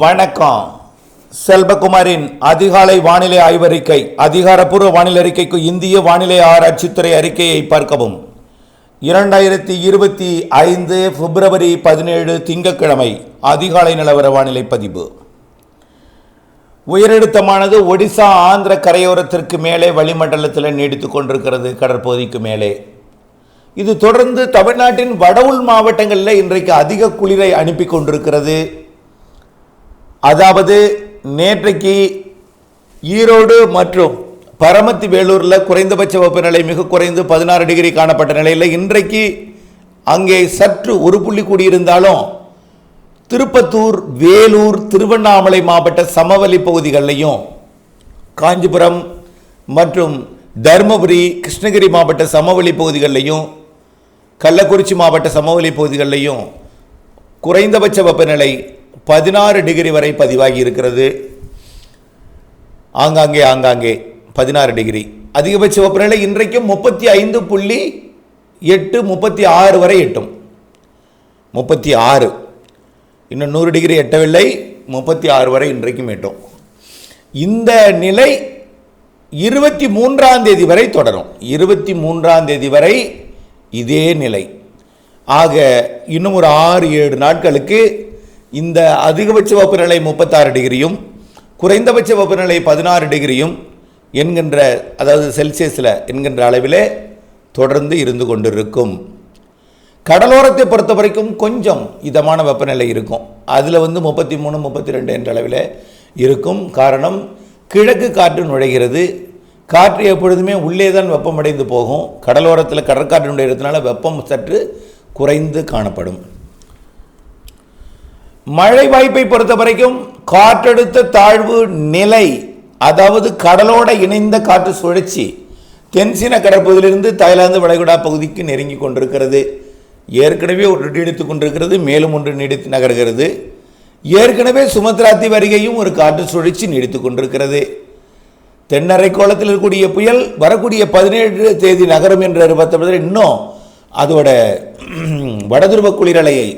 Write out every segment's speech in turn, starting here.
வணக்கம். செல்வகுமாரின் அதிகாலை வானிலை ஆய்வறிக்கை அதிகாரப்பூர்வ வானிலை அறிக்கைக்கு இந்திய வானிலை ஆராய்ச்சித்துறை அறிக்கையை பார்க்கவும். இரண்டாயிரத்தி இருபத்தி ஐந்து பிப்ரவரி பதினேழு திங்கட்கிழமை அதிகாலை நிலவர வானிலை பதிவு. உயரழுத்தமானது ஒடிசா ஆந்திர கரையோரத்திற்கு மேலே வளிமண்டலத்தில் நீடித்துக் கொண்டிருக்கிறது கடற்பகுதிக்கு மேலே. இது தொடர்ந்து தமிழ்நாட்டின் வட உள் மாவட்டங்களில் இன்றைக்கு அதிக குளிரை அனுப்பி கொண்டிருக்கிறது. அதாவது நேற்றைக்கு ஈரோடு மற்றும் பரமத்தி வேலூரில் குறைந்தபட்ச வெப்பநிலை மிக குறைந்து பதினாறு டிகிரி காணப்பட்ட நிலையில் இன்றைக்கு அங்கே சற்று ஒரு புள்ளி கூடியிருந்தாலும் திருப்பத்தூர் வேலூர் திருவண்ணாமலை மாவட்ட சமவெளி பகுதிகளிலையும் காஞ்சிபுரம் மற்றும் தருமபுரி கிருஷ்ணகிரி மாவட்ட சமவெளி பகுதிகளிலையும் கள்ளக்குறிச்சி மாவட்ட சமவெளி பகுதிகளிலையும் குறைந்தபட்ச வெப்பநிலை பதினாறு டிகிரி வரை பதிவாகி இருக்கிறது. ஆங்காங்கே ஆங்காங்கே பதினாறு டிகிரி. அதிகபட்ச வெப்பநிலை இன்றைக்கும் முப்பத்தி ஐந்து புள்ளி எட்டு முப்பத்தி ஆறு வரை எட்டும். முப்பத்தி ஆறு. இன்னும் நூறு டிகிரி எட்டவில்லை முப்பத்தி ஆறு வரை இன்றைக்கும் எட்டும். இந்த நிலை இருபத்தி மூன்றாம் தேதி வரை தொடரும். இருபத்தி மூன்றாம் தேதி வரை இதே நிலை. ஆக இன்னும் ஒரு ஆறு ஏழு நாட்களுக்கு இந்த அதிகபட்ச வெப்பநிலை முப்பத்தாறு டிகிரியும் குறைந்தபட்ச வெப்பநிலை பதினாறு டிகிரியும் என்கின்ற அதாவது செல்சியஸில் என்கின்ற அளவிலே தொடர்ந்து இருந்து கொண்டிருக்கும். கடலோரத்தை பொறுத்த வரைக்கும் கொஞ்சம் இதமான வெப்பநிலை இருக்கும். அதில் வந்து முப்பத்தி மூணு முப்பத்தி ரெண்டு என்ற அளவில் இருக்கும். காரணம் கிழக்கு காற்று நுழைகிறது. காற்று எப்பொழுதுமே உள்ளே தான் வெப்பமடைந்து போகும். கடலோரத்தில் கடற்காற்று நுழைகிறதுனால வெப்பம் சற்று குறைந்து காணப்படும். மழை வாய்ப்பை பொறுத்த வரைக்கும் காற்றழுத்த தாழ்வு நிலை அதாவது கடலோட இணைந்த காற்று சுழற்சி தென்சீன கடற்பகுதியிலிருந்து தாய்லாந்து வளைகுடா பகுதிக்கு நெருங்கி கொண்டிருக்கிறது. ஏற்கனவே ஒரு நீடித்து கொண்டிருக்கிறது மேலும் ஒன்று நீடித்து நகர்கிறது. ஏற்கனவே சுமத்ராத்தி வருகையும் ஒரு காற்று சுழற்சி நீடித்து கொண்டிருக்கிறது. தென்னரைக்கோளத்தில் இருக்கக்கூடிய புயல் வரக்கூடிய பதினேழு தேதி நகரம் என்று பத்தொன்பதில் இன்னும் அதோட வடதுருவ குளிரலையை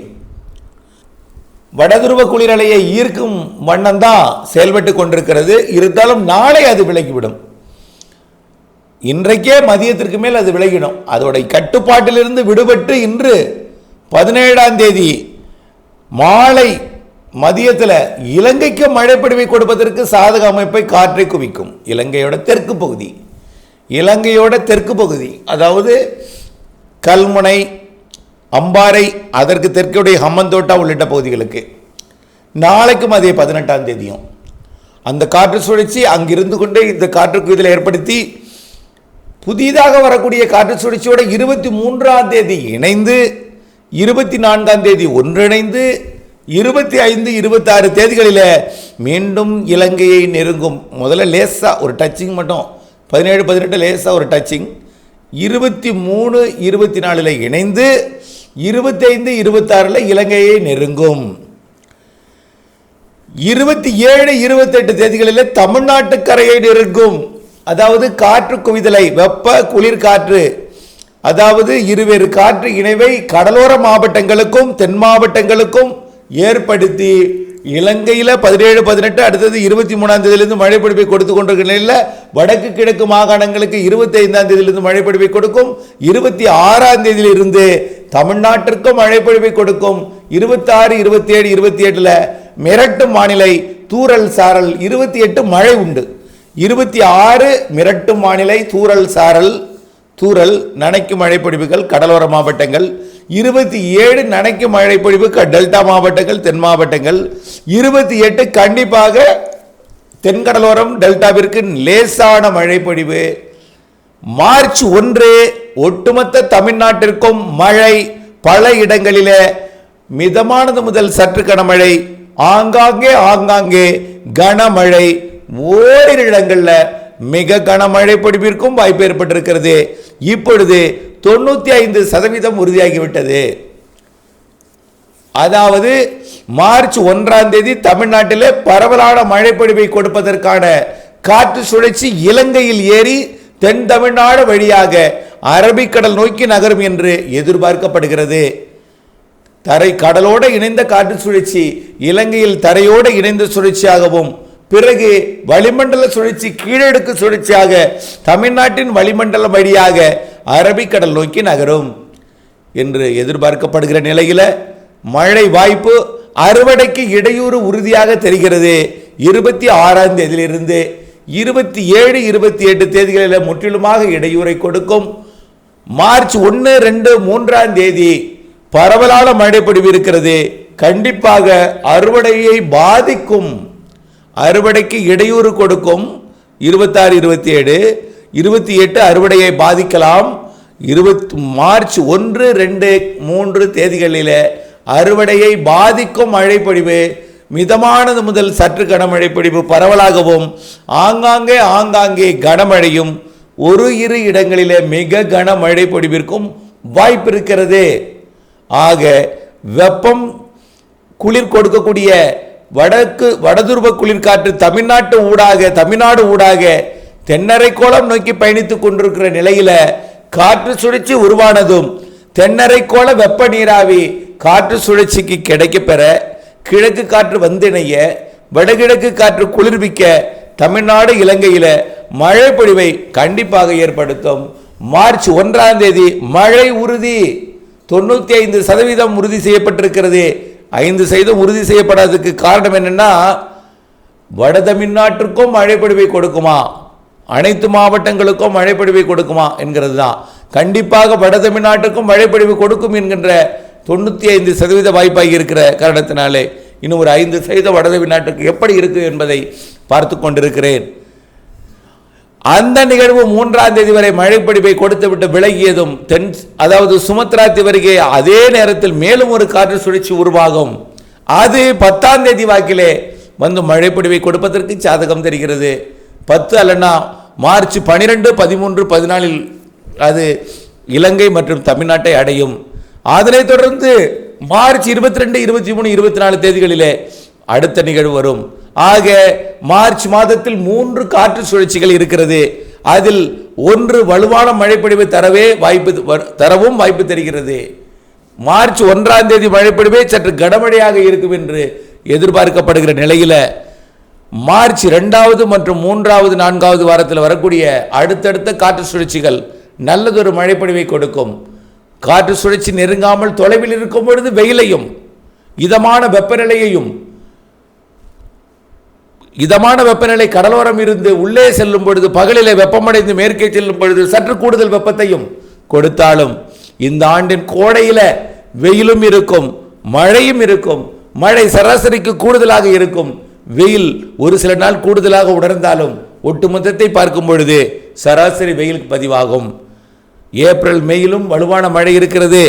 வடதுருவ குளிரலையை ஈர்க்கும் வண்ணம் தான் செயல்பட்டு கொண்டிருக்கிறது. இருந்தாலும் நாளை அது விலகிவிடும். இன்றைக்கே மதியத்திற்கு மேல் அது விலகிடும் அதோடைய கட்டுப்பாட்டிலிருந்து விடுபட்டு இன்று பதினேழாம் தேதி மாலை மதியத்தில் இலங்கைக்கு மழைப்பொழிவை கொடுப்பதற்கு சாதக அமைப்பை காற்றை குவிக்கும். இலங்கையோட தெற்கு பகுதி. இலங்கையோட தெற்கு பகுதி. அதாவது கல்முனை அம்பாறை அதற்கு தெற்குடைய ஹம்மந்தோட்டா உள்ளிட்ட பகுதிகளுக்கு. நாளைக்கும் அதே பதினெட்டாம் தேதியும். அந்த காற்று சுழற்சி அங்கிருந்து கொண்டே இந்த காற்றுக்கு இதில் ஏற்படுத்தி புதிதாக வரக்கூடிய காற்று சுழற்சியோட இருபத்தி மூன்றாம் தேதி இணைந்து இருபத்தி நான்காம் தேதி ஒன்றிணைந்து இருபத்தி ஐந்து இருபத்தாறு தேதிகளில் மீண்டும் இலங்கையை நெருங்கும். முதல்ல லேசாக ஒரு டச்சிங் மட்டும். பதினேழு பதினெட்டு லேசாக ஒரு டச்சிங். இருபத்தி மூணு இருபத்தி நாலில் இணைந்து இருபத்தைந்து இருபத்தாறில் இலங்கையை நெருங்கும். இருபத்தி ஏழு இருபத்தெட்டு தேதிகளில் தமிழ்நாட்டு கரையை நெருங்கும். அதாவது காற்று குவிதலை வெப்ப குளிர் காற்று அதாவது இருவேறு காற்று இணைவை கடலோர மாவட்டங்களுக்கும் தென் மாவட்டங்களுக்கும் ஏற்படுத்தி இலங்கையில் பதினேழு பதினெட்டு அடுத்தது இருபத்தி மூணாம் தேதியிலிருந்து மழைப்பிடிப்பை கொடுத்து கொண்டிருக்கிற நிலையில் வடக்கு கிழக்கு மாகாணங்களுக்கு இருபத்தி ஐந்தாம் தேதியிலிருந்து மழைப்பிடிப்பை கொடுக்கும். இருபத்தி ஆறாம் தேதியிலிருந்து தமிழ்நாட்டிற்கும் மழை பொழிவை கொடுக்கும் இருபத்தாறு இருபத்தி ஏழு இருபத்தி எட்டில் மிரட்டும் வானிலை தூரல் சாரல் இருபத்தி எட்டு மழை உண்டு. இருபத்தி ஆறு மிரட்டும் வானிலை தூரல் சாரல் தூரல் நனைக்கும் மழைப்பொழிவுகள் கடலோர மாவட்டங்கள். இருபத்தி ஏழு நனைக்கும் மழைப்பொழிவு க- டெல்டா மாவட்டங்கள் தென் மாவட்டங்கள். இருபத்தி எட்டு கண்டிப்பாக தென்கடலோரம் டெல்டாவிற்கு லேசான மழைப்பொழிவு. மார்ச் ஒன்று ஒட்டுமொத்த தமிழ்நாட்டிற்கும் மழை பல இடங்களிலே மிதமானது முதல் சற்று கனமழை ஆங்காங்கே ஆங்காங்கே கனமழை. ஓரிரு இடங்களில் மிக கனமழை பொடிப்பிற்கும் வாய்ப்பு ஏற்பட்டிருக்கிறது. இப்பொழுது தொண்ணூற்றி ஐந்து சதவீதம் உறுதியாகிவிட்டது. அதாவது மார்ச் ஒன்றாம் தேதி தமிழ்நாட்டில் பரவலான மழைப்பொழிவை கொடுப்பதற்கான காற்று சுழற்சி இலங்கையில் ஏறி தென் தமிழ்நாடு வழியாக அரபிக்கடல் நோக்கி நகரும் என்று எதிர்பார்க்கப்படுகிறது. தரை கடலோடு இணைந்த காற்று சுழற்சி இலங்கையில் தரையோடு இணைந்த சுழற்சியாகவும் பிறகு வளிமண்டல சுழற்சி கீழடுக்கு சுழற்சியாக தமிழ்நாட்டின் வளிமண்டலம் வழியாக அரபிக்கடல் நோக்கி நகரும் என்று எதிர்பார்க்கப்படுகிற நிலையில் மழை வாய்ப்பு அறுவடைக்கு இடையூறு உறுதியாக தெரிகிறது. இருபத்தி ஆறாம் தேதியிலிருந்து இருபத்தி ஏழு இருபத்தி எட்டு தேதிகளில் முற்றிலுமாக இடையூறை கொடுக்கும். மார்ச் ஒன்று ரெண்டு மூன்றாம் தேதி பரவலான மழை இருக்கிறது. கண்டிப்பாக அறுவடையை பாதிக்கும். அறுவடைக்கு இடையூறு கொடுக்கும். இருபத்தாறு இருபத்தி ஏழு இருபத்தி எட்டு அறுவடையை பாதிக்கலாம். இருபத் மார்ச் ஒன்று ரெண்டு மூன்று தேதிகளில் அறுவடையை பாதிக்கும் மழைப்பொழிவு மிதமானது முதல் சற்று கனமழை பிடிப்பு பரவலாகவும் ஆங்காங்கே ஆங்காங்கே கனமழையும் ஒரு இரு இடங்களிலே மிக கனமழை பொழிவிற்கும் வாய்ப்பு இருக்கிறது ஆக வெப்பம் குளிர் கொடுக்கக்கூடிய வடக்கு வடதுருவ குளிர்காற்று தமிழ்நாட்டு ஊடாக தமிழ்நாடு ஊடாக தென்னரைக்கோளம் நோக்கி பயணித்துக் கொண்டிருக்கிற நிலையில காற்று சுழற்சி உருவானதும் தென்னரைக்கோள வெப்ப நீராவி காற்று சுழற்சிக்கு கிடைக்கப்பெற கிழக்கு காற்று வந்திணைய வடகிழக்கு காற்று குளிர்விக்க தமிழ்நாடு இலங்கையில் மழை பொழிவை கண்டிப்பாக ஏற்படுத்தும். மார்ச் ஒன்றாம் தேதி மழை உறுதி. தொண்ணூற்றி ஐந்து சதவீதம் உறுதி செய்யப்பட்டிருக்கிறது. ஐந்து சதவீதம் உறுதி செய்யப்படாததுக்கு காரணம் என்னென்னா வட தமிழ்நாட்டிற்கும் மழைப்பொழிவை கொடுக்குமா? அனைத்து மாவட்டங்களுக்கும் மழைப்பொழிவை கொடுக்குமா? என்கிறது தான் கண்டிப்பாக வட தமிழ்நாட்டுக்கும் மழைப்பொழிவு கொடுக்கும் என்கின்ற தொண்ணூற்றி ஐந்து சதவீத வாய்ப்பாகி இருக்கிற காரணத்தினாலே இன்னும் ஒரு ஐந்து சதவீத வடதவி நாட்டுக்கு எப்படி இருக்குது என்பதை பார்த்து கொண்டிருக்கிறேன். அந்த நிகழ்வு மூன்றாம் தேதி வரை மழைப்பிடிப்பை கொடுத்துவிட்டு விலகியதும் தென் அதாவது சுமத்ரா திவருகே அதே நேரத்தில் மேலும் ஒரு காற்று சுழற்சி உருவாகும். அது பத்தாம் தேதி வாக்கிலே வந்து மழைப்பிடிவை கொடுப்பதற்கு சாதகம் தெரிகிறது. பத்து அல்லனா மார்ச் பனிரெண்டு பதிமூன்று பதினாலில் அது இலங்கை மற்றும் தமிழ்நாட்டை அடையும். அதனைத் தொடர்ந்து மார்ச் இருபத்தி ரெண்டு இருபத்தி மூணு இருபத்தி நாலு தேதிகளிலே அடுத்த நிகழ்வு வரும். ஆக மார்ச் மாதத்தில் மூன்று காற்று சுழற்சிகள் இருக்கிறது. அதில் ஒன்று வலுவான மழைப்பொழிவு தரவே வாய்ப்பு தரவும் வாய்ப்பு தெரிகிறது. மார்ச் ஒன்றாம் தேதி மழைப்பொழிவே சற்று கனமழையாக இருக்கும் என்று எதிர்பார்க்கப்படுகிற நிலையில் மார்ச் இரண்டாவது மற்றும் மூன்றாவது நான்காவது வாரத்தில் வரக்கூடிய அடுத்தடுத்த காற்று சுழற்சிகள் நல்லதொரு மழைப்பொழிவை கொடுக்கும். காற்று சுழற்சி நெருங்காமல் தொலைவில் இருக்கும் பொழுது வெயிலையும் இதமான வெப்பநிலையையும் இதமான வெப்பநிலை கடலோரம் இருந்து உள்ளே செல்லும் பொழுது பகலிலே வெப்பமடைந்து மேற்கே செல்லும் பொழுது சற்று கூடுதல் வெப்பத்தையும் கொடுத்தாலும் இந்த ஆண்டின் கோடையில் வெயிலும் இருக்கும் மழையும் இருக்கும் மழை சராசரிக்கு கூடுதலாக இருக்கும். வெயில் ஒரு சில நாள் கூடுதலாக உணர்ந்தாலும் ஒட்டுமொத்தத்தை பார்க்கும் பொழுது சராசரி வெயிலுக்கு பதிவாகும். ஏப்ரல் மேயிலும் வலுவான மழை இருக்கிறது.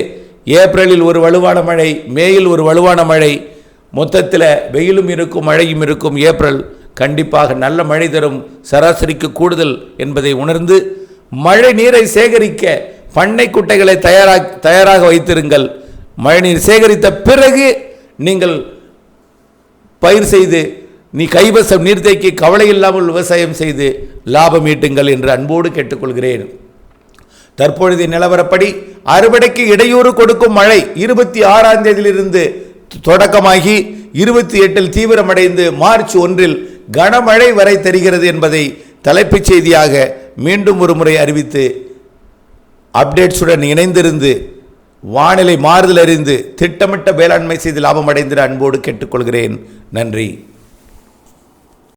ஏப்ரலில் ஒரு வலுவான மழை மேயில் ஒரு வலுவான மழை. மொத்தத்தில் வெயிலும் இருக்கும் மழையும் இருக்கும். ஏப்ரல் கண்டிப்பாக நல்ல மழை தரும் சராசரிக்கு கூடுதல் என்பதை உணர்ந்து மழை நீரை சேகரிக்க பண்ணை குட்டைகளை தயாரா தயாராக வைத்திருங்கள். மழைநீர் சேகரித்த பிறகு நீங்கள் பயிர் செய்து நீ கைவசம் நீர்த்தேக்கி கவலை இல்லாமல் விவசாயம் செய்து லாபம் ஈட்டுங்கள் என்று அன்போடு கேட்டுக்கொள்கிறேன். தற்பொழுது நிலவரப்படி அறுவடைக்கு இடையூறு கொடுக்கும் மழை இருபத்தி ஆறாம் தேதியிலிருந்து தொடக்கமாகி இருபத்தி எட்டில் தீவிரமடைந்து மார்ச் ஒன்றில் கனமழை வரை தெரிகிறது என்பதை தலைப்புச் செய்தியாக மீண்டும் ஒரு முறை அறிவித்து அப்டேட்ஸுடன் இணைந்திருந்து வானிலை மாறுதல் அறிந்து திட்டமிட்ட வேளாண்மை செய்து லாபமடைந்திட அன்போடு கேட்டுக்கொள்கிறேன். நன்றி.